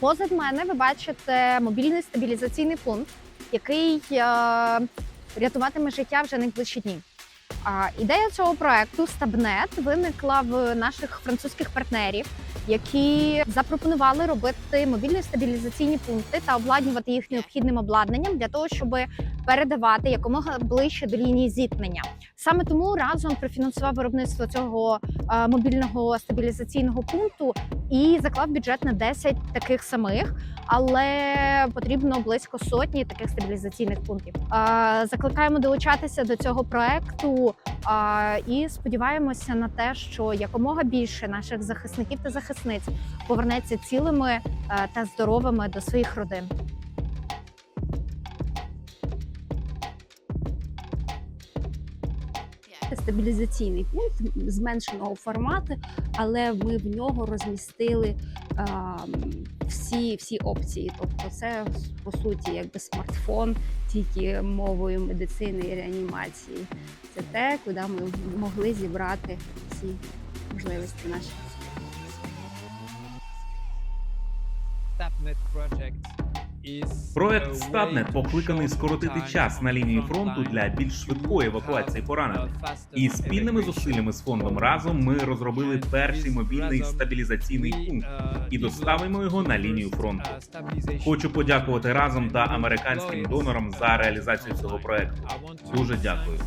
Позад мене ви бачите мобільний стабілізаційний пункт, який е, рятуватиме життя вже найближчі дні. Ідея цього проекту Стабнет виникла в наших французьких партнерів, які запропонували робити мобільні стабілізаційні пункти та обладнувати їх необхідним обладнанням для того, щоб передавати якомога ближче до лінії зіткнення. Саме тому разом профінансував виробництво цього мобільного стабілізаційного пункту і заклав бюджет на 10 таких самих, але потрібно близько сотні таких стабілізаційних пунктів. Е, Закликаємо долучатися до цього проекту е, і сподіваємося на те, що якомога більше наших захисників та захисниць повернеться цілими е, та здоровими до своїх родин. Стабілізаційний пункт зменшеного формату, але ми в нього розмістили а, всі, всі опції. Тобто, це по суті якби смартфон, тільки мовою медицини і реанімації. Це те, куди ми могли зібрати всі можливості наші. Project Проект a way Статнет to покликаний скоротити час на лінії фронту для більш швидкої евакуації поранених. І спільними зусиллями з фондом разом ми розробили перший мобільний стабілізаційний пункт і доставимо його на лінію фронту. Хочу подякувати разом та американським донорам за реалізацію цього проекту. Дуже дякую.